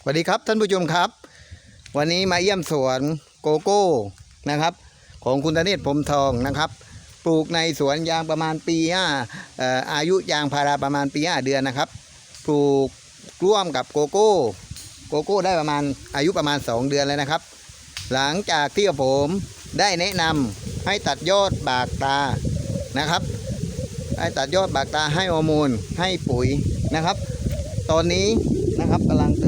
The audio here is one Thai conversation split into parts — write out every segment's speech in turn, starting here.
สวัสดีครับท่านผู้ชมครับ วันนี้มาเยี่ยมสวนโกโก้นะครับ ของคุณธเนศพรมทองนะครับ ปลูกในสวนยางประมาณปีห้าอ่ออายุยางพาราประมาณปีห้าเดือนนะครับ ปลูกร่วมกับโกโก้ โกโก้ได้ประมาณอายุประมาณ 2 เดือนแล้วนะครับ หลังจากที่ผมได้แนะนำให้ตัดยอดบากตานะครับ ให้ตัดยอดบากตาให้ฮอร์โมนให้ปุ๋ยนะครับ ตอนนี้นะครับกำลังเติ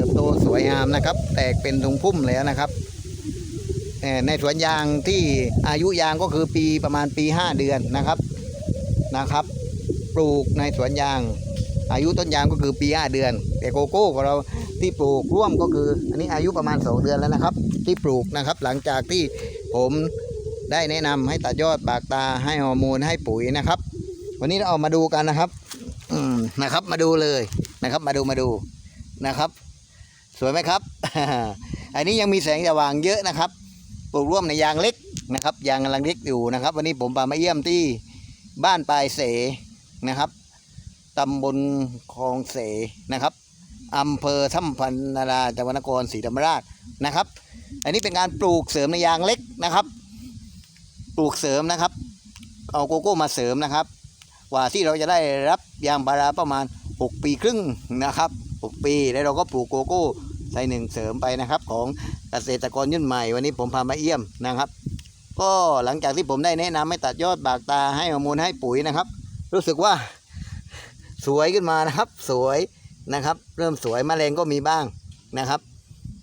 บโตสวยงามนะครับ แตกเป็นทงพุ่มแล้วนะครับในสวนยางที่อายุยางก็คือปีประมาณปี 5 เดือนนะครับนะครับ ปลูกในสวนยาง อายุต้นยางก็คือปี 5 เดือน แต่โกโก้ของเราที่ปลูกร่วมก็คือ อันนี้อายุประมาณ 2 เดือนแล้วนะครับ ที่ปลูกนะครับ หลังจากที่ผมได้แนะนำให้ตัดยอดบากตาให้ฮอร์โมนให้ปุ๋ยนะครับ วันนี้เราเอามาดูกันนะครับนะครับมาดูเลยนะครับ มาดูมาดูนะครับ สวยไหมครับ อันนี้ยังมีแสงสว่างเยอะนะครับ ปลูกร่วมในยางเล็กนะครับ ยางกำลังเล็กอยู่นะครับ วันนี้ผมพามาเยี่ยมที่บ้านปลายเสนะครับตำบลคลองเสนะครับอำเภอถ้ำพันนาราจังหวัดนครศรีธรรมราชนะครับ อันนี้เป็นการปลูกเสริมในยางเล็กนะครับ ปลูกเสริมนะครับ เอาโกโก้มาเสริมนะครับ กว่าที่เราจะได้รับยางพาราประมาณ 6 ปีครึ่งนะครับ 6 ปี แล้วเราก็ปลูกโกโก้ ใส่หนึ่งเสริมไปนะครับของเกษตรกรยุ่นใหม่ วันนี้ผมพามาเยี่ยมนะครับ ก็หลังจากที่ผมได้แนะนำให้ตัดยอดบากตาให้ฮอร์โมนให้ปุ๋ยนะครับ รู้สึกว่าสวยขึ้นมานะครับ สวยนะครับ เริ่มสวยมแมลงก็มีบ้างนะครับ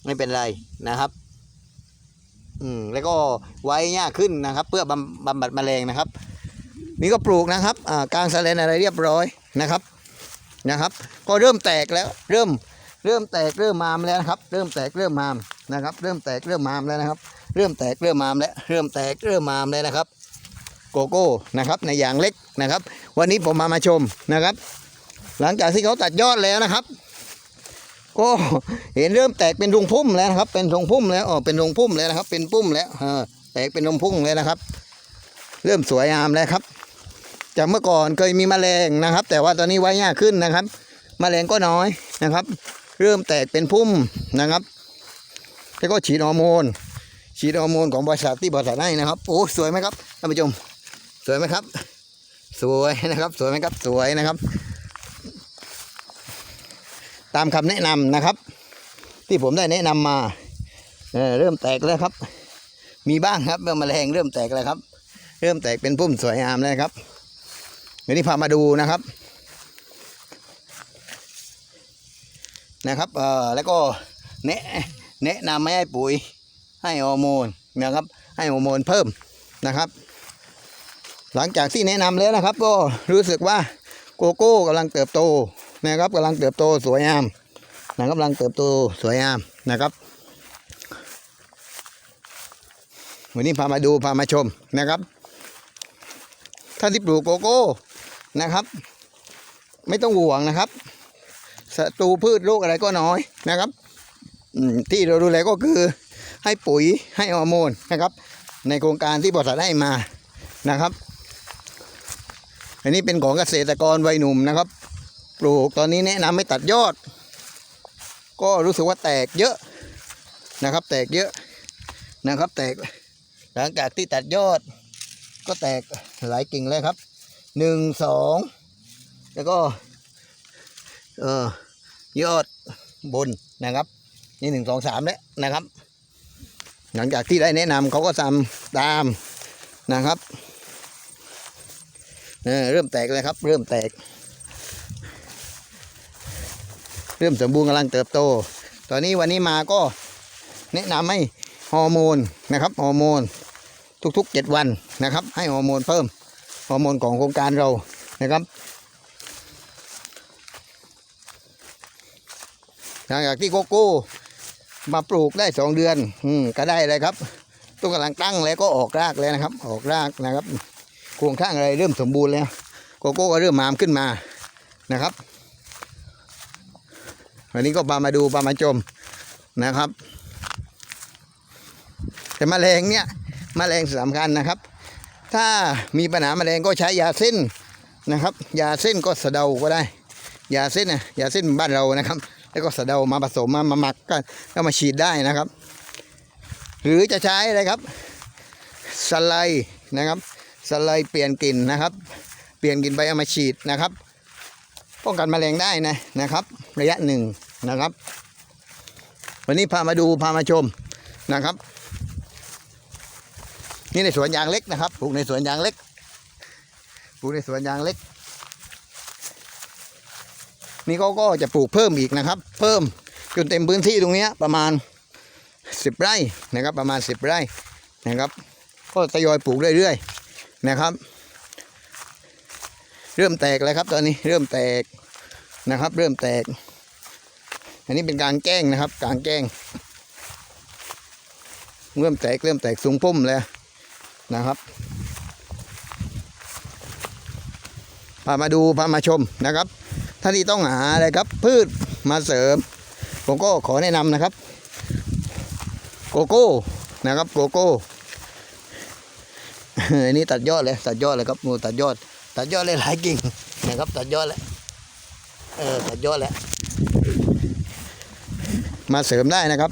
ไม่เป็นไรนะครับอืมแล้วก็ไว้ยากขึ้นนะครับ เพื่อบำบำบัดแมลงนะครับนี่ก็ปลูกนะครับอ่ากลางสะเลนอะไรเรียบร้อยนะครับนะครับ ก็เริ่มแตกแล้วเริ่ม เริ่มแตกเริ่มมามแล้วนะครับ เริ่มแตกเริ่มมามนะครับ เริ่มแตกเริ่มมามแล้วนะครับ เริ่มแตกเริ่มมามแล้วเริ่มแตกเริ่มมามแล้วนะครับ โกโก้นะครับในอย่างเล็กนะครับ วันนี้ผมมามาชมนะครับ หลังจากที่เขาตัดยอดแล้วนะครับ ก็เห็นเริ่มแตกเป็นรงพุ่มแล้วนะครับ เป็นรงพุ่มแล้วอ๋อเป็นรงพุ่มแล้วนะครับ เป็นพุ่มแล้วเออแตกเป็นรงพุ่มแล้วนะครับ เริ่มสวยงามแล้วครับ จากเมื่อก่อนเคยมีแมลงนะครับ แต่ว่าตอนนี้ไว้ยากขึ้นนะครับแมลงก็น้อยนะครับ เริ่มแตกเป็นพุ่มนะครับ แล้วก็ฉีดฮอร์โมน ฉีดฮอร์โมนของบริษัทที่บริษัทให้นะครับโอ้สวยไหมครับท่านผู้ชมสวยไหมครับ สวยนะครับ สวยไหมครับสวยนะครับ ตามคำแนะนำนะครับ ที่ผมได้แนะนำมาเเริ่มแตกแล้วครับ มีบ้างครับเมื่อแมลงเริ่มแตกแล้วครับ เริ่มแตกเป็นพุ่มสวยงามแล้วครับเดี๋ยวนี้พามาดูนะครับ นะครับเอ่อแล้วก็แนะแนะนำไม่ให้ปุ๋ยให้ฮอร์โมนนะครับ ให้ฮอร์โมนเพิ่มนะครับ หลังจากที่แนะนำแล้วนะครับ ก็รู้สึกว่าโกโก้กำลังเติบโตนะครับกำลังเติบโตสวยงามนะครับกำลังเติบโตสวยงามนะครับ วันนี้พามาดูพามาชมนะครับท่าที่ปลูกโกโก้นะครับ ไม่ต้องห่วงนะครับ ศัตรูพืชโรคอะไรก็น้อยนะครับที่เราดูแลก็คือให้ปุ๋ยให้ฮอร์โมนนะครับ ในโครงการที่บริษัทให้มานะครับ อันนี้เป็นของเกษตรกรวัยหนุ่มนะครับ ปลูกตอนนี้แนะนำให้ตัดยอด ก็รู้สึกว่าแตกเยอะนะครับ แตกเยอะนะครับ แตกหลังจากที่ตัดยอด ก็แตกหลายกิ่งเลยครับหนึ่งสองแล้วก็ เออยอดบนนะครับ นี่หนึ่งสองสามแล้วนะครับ หลังจากที่ได้แนะนำเขาก็ทำตามนะครับเออเริ่มแตกเลยครับ เริ่มแตก เริ่มสมบูรณ์กำลังเติบโต ตอนนี้วันนี้มาก็แนะนำให้ฮอร์โมนนะครับฮอร์โมนทุกๆ 7 วันนะครับ ให้ฮอร์โมนเพิ่มฮอร์โมนของโครงการเรานะครับ หลังจากที่โกโก้มาปลูกได้2เดือน อืมก็ได้เลยครับต้นกำลังตั้งแล้วก็ออกรากแล้วนะครับ ออกรากนะครับโครงข้างอะไรเริ่มสมบูรณ์แล้ว โกโก้ก็เริ่มมามขึ้นมานะครับวันนี้ก็พามาดูพามาชมนะครับ แต่แมลงเนี่ยแมลงสำคัญนะครับ ถ้ามีปัญหาแมลงก็ใช้ยาเส้นนะครับ ยาเส้นก็สะเดาก็ได้ ยาเส้นนะยาเส้นบ้านเรานะครับ แล้วก็สะเดามาผสมมามาหมักกันก็มาฉีดได้นะครับ หรือจะใช้อะไรครับสไลด์นะครับสไลด์เปลี่ยนกลิ่นนะครับ เปลี่ยนกลิ่นไปเอามาฉีดนะครับ ป้องกันแมลงได้นะนะครับ ระยะหนึ่งนะครับ วันนี้พามาดูพามาชมนะครับ นี่ในสวนยางเล็กนะครับปลูกในสวนยางเล็กปลูกในสวนยางเล็ก นี่เขาก็จะปลูกเพิ่มอีกนะครับ เพิ่มจนเต็มพื้นที่ตรงนี้ประมาณ 10 ไร่นะครับ ประมาณ 10 ไร่นะครับ ก็ทยอยปลูกเรื่อยๆนะครับ เริ่มแตกแล้วครับตอนนี้เริ่มแตกนะครับ เริ่มแตก อันนี้เป็นการแกล้งนะครับ การแกล้งเริ่มแตกเริ่มแตกสูงพุ่มแล้วนะครับพามาดูพามาชมนะครับ ถ้าที่ต้องหาอะไรครับ พืชมาเสริม ผมก็ขอแนะนำนะครับ โกโก้นะครับโกโก้อันนี้ตัดยอดเลยตัดยอดเลยครับมูตัดยอด ตัดยอดเลยหลายกิ่งนะครับตัดยอดแล้วเออตัดยอดแล้วมาเสริมได้นะครับ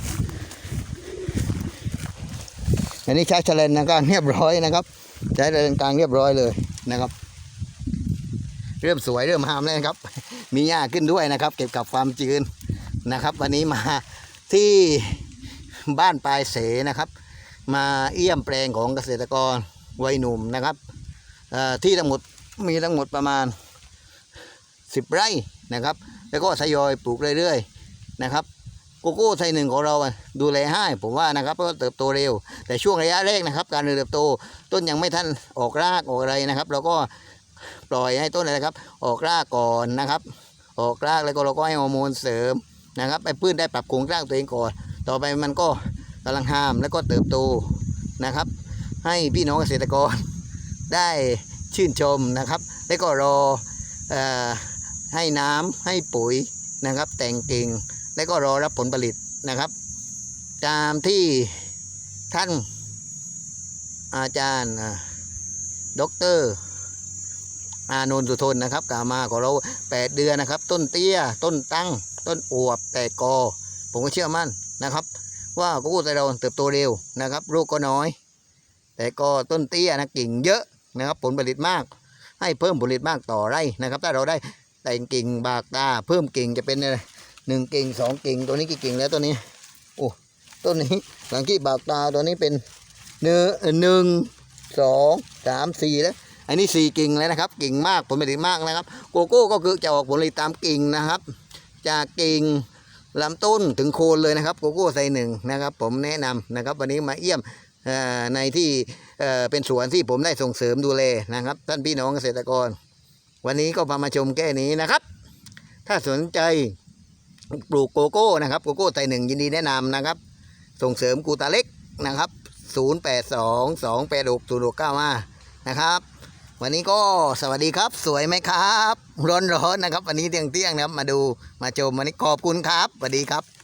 อันนี้ใช้แฉลนนะก็เรียบร้อยนะครับ ใช้แฉลนกลางเรียบร้อยเลยนะครับ เริ่มสวยเริ่มหามแล้วนะครับ มีหญ้าขึ้นด้วยนะครับ เก็บกับความจืนนะครับ วันนี้มาที่บ้านปลายเสนะครับ มาเยี่ยมแปลงของเกษตรกรวัยหนุ่มนะครับที่ทั้งหมดมีทั้งหมดประมาณ 10 ไร่นะครับ แล้วก็ทยอยปลูกเรื่อยๆนะครับโกโก้ไทยหนึ่งของเราดูแลให้ผมว่านะครับเพราะเติบโตเร็ว แต่ช่วงระยะแรกนะครับ การเติบโตต้นยังไม่ทันออกรากออกอะไรนะครับ เราก็ปล่อยให้ต้นอะไรครับ ออกรากก่อนนะครับ ออกรากแล้วก็เราก็ให้ฮอร์โมนเสริมนะครับไอ้พืชได้ปรับโครงสร้างตัวเองก่อนต่อไปมันก็กำลังห้ามแล้วก็เติบโตนะครับ ให้พี่น้องเกษตรกรได้ชื่นชมนะครับ แล้วก็รอเออให้น้ำให้ปุ๋ยนะครับ แต่งกิ่งแล้วก็รอรับผลผลิตนะครับ ตามที่ท่านอาจารย์ด็อกเตอร์ อานนท์สุทนนะครับกล่าวมาของเรา 8 เดือนนะครับ ต้นเตี้ย ต้นตั้ง ต้นอวบแต่กอ ผมก็เชื่อมั่นนะครับ ว่ากโก้ไตเราเติบโตเร็วนะครับลูกก็น้อย แต่ก็ต้นเตี้ยนะกิ่งเยอะนะครับ ผลผลิตมาก ให้เพิ่มผลิตมากต่อไร่นะครับ ถ้าเราได้แต่งกิ่งบากตาเพิ่มกิ่งจะเป็นอะไรหนึ่งกิ่งสองกิ่งตัวนี้กี่กิ่งแล้วตัวนี้โอ้ต้นนี้หลังที่บากตาตัวนี้เป็นเนื้อหนึ่งสองสามสี่แล้ว อันนี้สี่กิ่งแล้วนะครับ กิ่งมากผลผลิตมากนะครับ โกโก้ก็คือจะออกผลผลิตตามกิ่งนะครับ จากกิ่งลำต้นถึงโคนเลยนะครับ โกโก้ไซหนึ่งนะครับ ผมแนะนำนะครับ วันนี้มาเยี่ยมในที่เป็นสวนที่ผมได้ส่งเสริมดูแลนะครับ ท่านพี่น้องเกษตรกร วันนี้ก็พามาชมแค่นี้นะครับ ถ้าสนใจปลูกโกโก้นะครับโกโก้ไทยหนึ่งยินดีแนะนำนะครับ ส่งเสริมกูตาเล็กนะครับ 0 8 2 2 8 6 0 6 9 5 นะครับ วันนี้ก็สวัสดีครับ สวยไหมครับ ร้อนๆนะครับ วันนี้เที่ยงเที่ยงๆนะครับ มาดูมาชมวันนี้ขอบคุณครับสวัสดีครับ